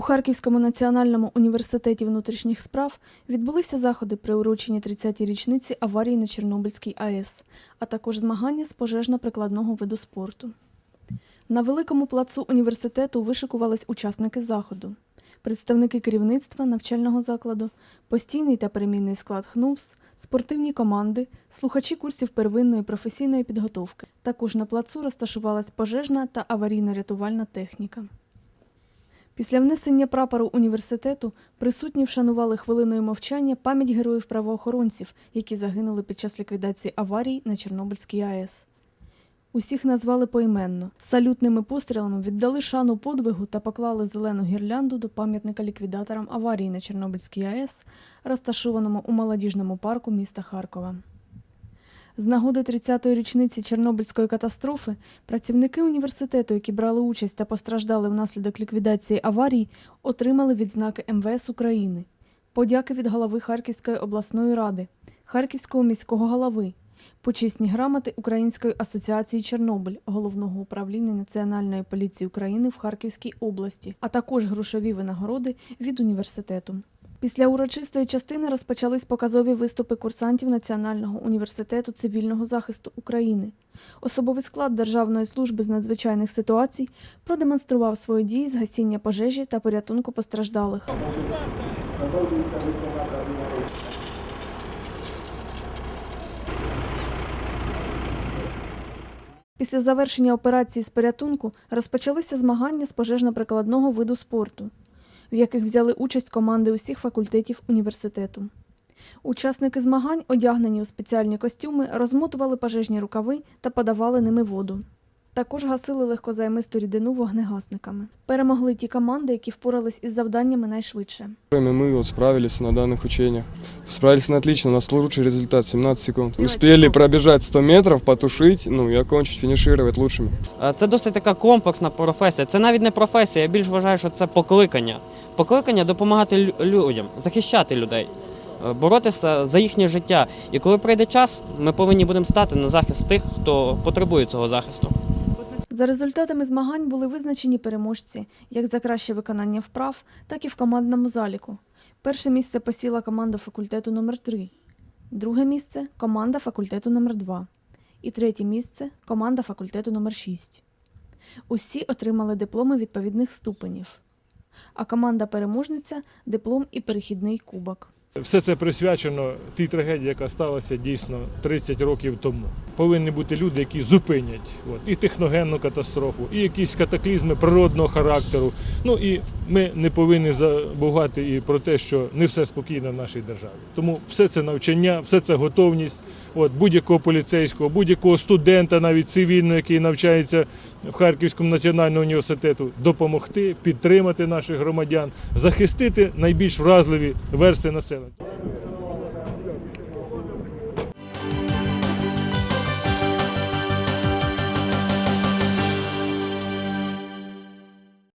Харківському національному університеті внутрішніх справ відбулися заходи, приурочені 30-й річниці аварії на Чорнобильській АЕС, а також змагання з пожежно-прикладного виду спорту. На великому плацу університету вишикувались учасники заходу, представники керівництва навчального закладу, постійний та перемінний склад ХНУС, спортивні команди, слухачі курсів первинної професійної підготовки. Також на плацу розташувалась пожежна та аварійно-рятувальна техніка. Після внесення прапору університету присутні вшанували хвилиною мовчання пам'ять героїв правоохоронців, які загинули під час ліквідації аварій на Чорнобильській АЕС. Усіх назвали поіменно. Салютними пострілами віддали шану подвигу та поклали зелену гірлянду до пам'ятника ліквідаторам аварії на Чорнобильській АЕС, розташованому у молодіжному парку міста Харкова. З нагоди 30-ї річниці Чорнобильської катастрофи працівники університету, які брали участь та постраждали внаслідок ліквідації аварій, отримали відзнаки МВС України, подяки від голови Харківської обласної ради, Харківського міського голови, почесні грамоти Української асоціації Чорнобиль, головного управління Національної поліції України в Харківській області, а також грошові винагороди від університету. Після урочистої частини розпочались показові виступи курсантів Національного університету цивільного захисту України. Особовий склад Державної служби з надзвичайних ситуацій продемонстрував свої дії з гасіння пожежі та порятунку постраждалих. Після завершення операції з порятунку розпочалися змагання з пожежно-прикладного виду спорту, в яких взяли участь команди усіх факультетів університету. Учасники змагань, одягнені у спеціальні костюми, розмотували пожежні рукави та подавали ними воду. Також гасили легкозаймисту рідину вогнегасниками. Перемогли ті команди, які впорались із завданнями найшвидше. Мы вот справились на данных учениях. Справились на отлично, у нас лучший результат, 17 секунд. Успели пробежать 100 метров, потушить, ну и окончить, финишировать лучшими. Це досить така комплексна професія. Це навіть не професія. Я більш вважаю, що це покликання. Покликання допомагати лю- людям, захищати людей, е, боротися за їхнє життя. І коли прийде час, ми повинні будемо стати на захист тих, хто потребує цього захисту. За результатами змагань були визначені переможці як за краще виконання вправ, так і в командному заліку. Перше місце посіла команда факультету номер 3 друге місце команда факультету номер 2 і третє місце команда факультету номер 6 Усі отримали дипломи відповідних ступенів. А команда переможниця диплом і перехідний кубок. Все це присвячено тій трагедії, яка сталася дійсно 30 років тому. Повинні бути люди, які зупинять от, і техногенну катастрофу, і якісь катаклізми природного характеру. Ну і ми не повинні забувати і про те, що не все спокійно в нашій державі. Тому все це навчання, все це готовність от, будь-якого поліцейського, будь-якого студента, навіть цивільного, який навчається в Харківському національному університету, допомогти, підтримати наших громадян, захистити найбільш вразливі версти населення.